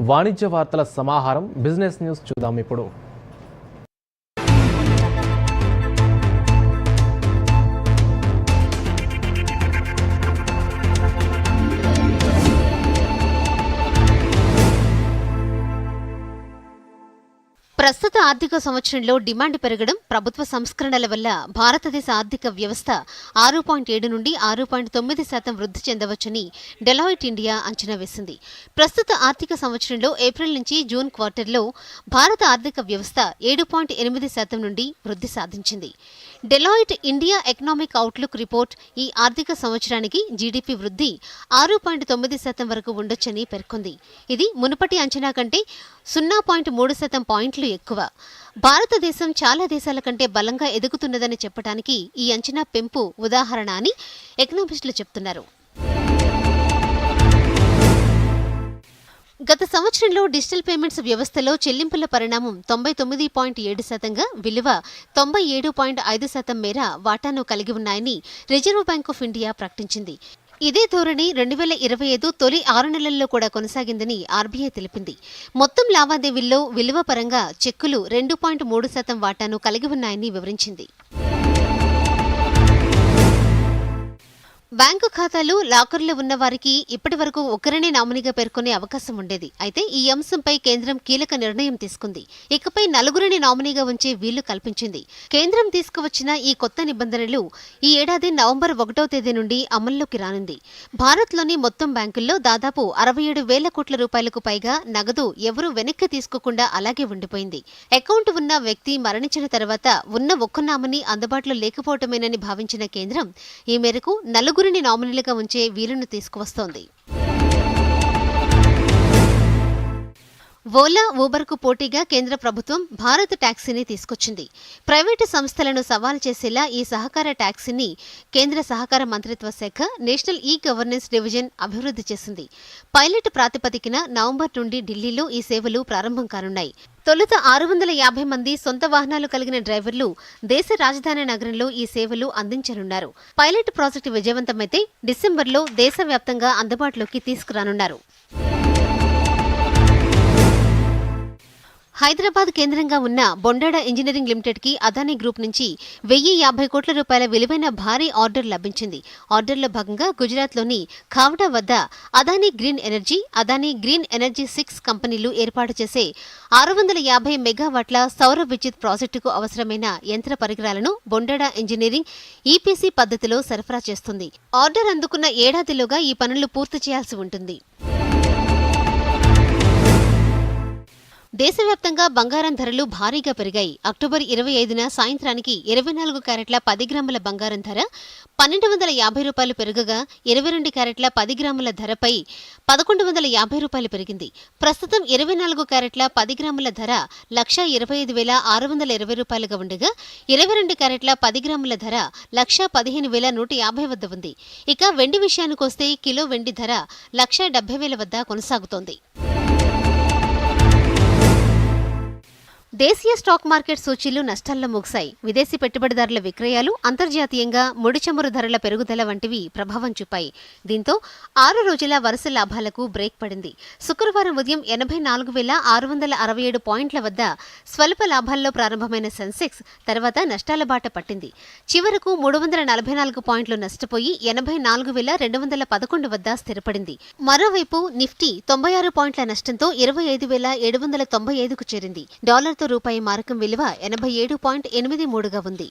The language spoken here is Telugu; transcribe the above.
వాణిజ్య వార్తల సమాహారం బిజినెస్ న్యూస్ చూద్దాం ఇప్పుడు. ప్రస్తుత ఆర్థిక సంవత్సరంలో డిమాండ్ పెరగడం ప్రభుత్వ సంస్కరణల వల్ల భారతదేశ ఆర్థిక వ్యవస్థ ఆరు పాయింట్ ఏడు నుండి ఆరు పాయింట్ తొమ్మిది శాతం వృద్ధి చెందవచ్చని డెలాయిట్ ఇండియా అంచనా వేసింది. ప్రస్తుత ఆర్థిక సంవత్సరంలో ఏప్రిల్ నుంచి జూన్ క్వార్టర్లో భారత ఆర్థిక వ్యవస్థ ఏడు పాయింట్ ఎనిమిది శాతం నుండి వృద్ధి సాధించింది. Deloitte India economic outlook report ఈ ఆర్థిక సంవత్సరానికి జీడీపీ వృద్ధి ఆరు పాయింట్ తొమ్మిది శాతం వరకు ఉండొచ్చని పేర్కొంది. ఇది మునుపటి అంచనా కంటే సున్నా పాయింట్ మూడు శాతం పాయింట్లు ఎక్కువ. భారతదేశం చాలా దేశాల కంటే బలంగా ఎదుగుతున్నదని చెప్పడానికి ఈ అంచనా పెంపు ఉదాహరణ అని ఎకనామిస్టులు చెప్తున్నారు. గత సంవత్సరంలో డిజిటల్ పేమెంట్స్ వ్యవస్థలో చెల్లింపుల పరిణామం తొంభై తొమ్మిది పాయింట్ ఏడు శాతంగా విలువ తొంభై ఏడు పాయింట్ ఐదు శాతం మేర వాటాను కలిగి ఉన్నాయని రిజర్వ్ బ్యాంక్ ఆఫ్ ఇండియా ప్రకటించింది. ఇదే ధోరణి రెండు వేల ఇరవై ఐదు తొలి ఆరు నెలల్లో కూడా కొనసాగిందని ఆర్బీఐ తెలిపింది. మొత్తం లావాదేవీల్లో విలువ పరంగా చెక్కులు రెండు పాయింట్ మూడు శాతం వాటాను కలిగి ఉన్నాయని వివరించింది. బ్యాంకు ఖాతాలు లాకర్లు ఉన్న వారికి ఇప్పటి వరకు ఒకరినే నామినీగా పేర్కొనే అవకాశం ఉండేది. అయితే ఈ అంశంపై కేంద్రం కీలక నిర్ణయం తీసుకుంది. ఇకపై నలుగురిని నామినీగా ఉంచే వీలు కల్పించింది. కేంద్రం తీసుకువచ్చిన ఈ కొత్త నిబంధనలు ఈ ఏడాది నవంబర్ ఒకటో తేదీ నుండి అమల్లోకి రానుంది. భారత్లోని మొత్తం బ్యాంకుల్లో దాదాపు అరవై ఏడు వేల కోట్ల రూపాయలకు పైగా నగదు ఎవరూ వెనక్కి తీసుకోకుండా అలాగే ఉండిపోయింది. అకౌంట్ ఉన్న వ్యక్తి మరణించిన తర్వాత ఉన్న ఒక్క నామినీ అందుబాటులో లేకపోవటమేనని భావించిన కేంద్రం ఈ మేరకు నలుగురు నలుగురిని నామినీలుగా ఉంచే వీలును తీసుకువస్తోంది. ఓలా ఊబర్కు పోటీగా కేంద్ర ప్రభుత్వం భారత్ టాక్సీని తీసుకొచ్చింది. ప్రైవేటు సంస్థలను సవాల్ చేసేలా ఈ సహకార టాక్సీని కేంద్ర సహకార మంత్రిత్వ శాఖ నేషనల్ ఈ గవర్నెన్స్ డివిజన్ అభివృద్ధి చేసింది. పైలట్ ప్రాతిపదికన నవంబర్ నుండి ఢిల్లీలో ఈ సేవలు ప్రారంభం కానున్నాయి. తొలుత ఆరు వందల యాభై మంది సొంత వాహనాలు కలిగిన డ్రైవర్లు దేశ రాజధాని నగరంలో ఈ సేవలు అందించనున్నారు. పైలట్ ప్రాజెక్టు విజయవంతమైతే డిసెంబర్లో దేశవ్యాప్తంగా అందుబాటులోకి తీసుకురానున్నారు. హైదరాబాద్ కేంద్రంగా ఉన్న బొండాడ ఇంజనీరింగ్ లిమిటెడ్కి అదానీ గ్రూప్ నుంచి వెయ్యి యాభై కోట్ల రూపాయల విలువైన భారీ ఆర్డర్ లభించింది. ఆర్డర్లో భాగంగా గుజరాత్లోని ఖావ్డా వద్ద Adani green energy Adani green energy six కంపెనీలు ఏర్పాటు చేసే ఆరు వందల యాభై మెగావాట్ల సౌర విద్యుత్ ప్రాజెక్టుకు అవసరమైన యంత్ర పరికరాలను బొండాడ ఇంజనీరింగ్ ఈపీసీ పద్ధతిలో సరఫరా చేస్తుంది. ఆర్డర్ అందుకున్న ఏడాదిలోగా ఈ పనులు పూర్తి చేయాల్సి ఉంటుంది. దేశవ్యాప్తంగా బంగారం ధరలు భారీగా పెరిగాయి. అక్టోబర్ ఇరవై ఐదున సాయంత్రానికి ఇరవై నాలుగు క్యారెట్ల పది గ్రాముల బంగారం ధర పన్నెండు వందల యాభై రూపాయలు పెరగగా ఇరవై రెండు క్యారెట్ల పది గ్రాముల ధరపై పదకొండు వందల యాభై రూపాయలు పెరిగింది. ప్రస్తుతం ఇరవై నాలుగు క్యారెట్ల పది గ్రాముల ధర లక్ష ఇరవై ఐదు వేల ఆరు వందల ఇరవై రూపాయలుగా ఉండగా ఇరవై రెండు క్యారెట్ల పది గ్రాముల ధర లక్ష పదిహేను వేల నూట యాభై వద్ద ఉంది. ఇక వెండి విషయానికొస్తే కిలో వెండి ధర లక్ష డెబ్బై వేల వద్ద కొనసాగుతోంది. దేశీయ స్టాక్ మార్కెట్ సూచీలు నష్టాల్లో ముగిశాయి. విదేశీ పెట్టుబడిదారుల విక్రయాలు అంతర్జాతీయంగా ముడి చమురు ధరల పెరుగుదల వంటివి ప్రభావం చూపాయి. దీంతో ఆరు రోజుల వరుస లాభాలకు బ్రేక్ పడింది. శుక్రవారం ఉదయం ఎనభై నాలుగు వేల ఆరు వందల అరవై ఏడు పాయింట్ల వద్ద స్వల్ప లాభాల్లో ప్రారంభమైన సెన్సెక్స్ తర్వాత నష్టాల బాట పట్టింది. చివరకు మూడు వందల నలభై నాలుగు పాయింట్లు నష్టపోయి ఎనభై నాలుగు వేల రెండు వందల పదకొండు వద్ద స్థిరపడింది. మరోవైపు నిఫ్టీ తొంభై ఆరు పాయింట్ల నష్టంతో ఇరవై ఐదు వేల ఏడు వందల తొంభై ఐదుకు చేరింది. డాలర్తో రూపాయి మారకం విలువ ఎనభై ఏడు పాయింట్ ఎనిమిది మూడుగా ఉంది.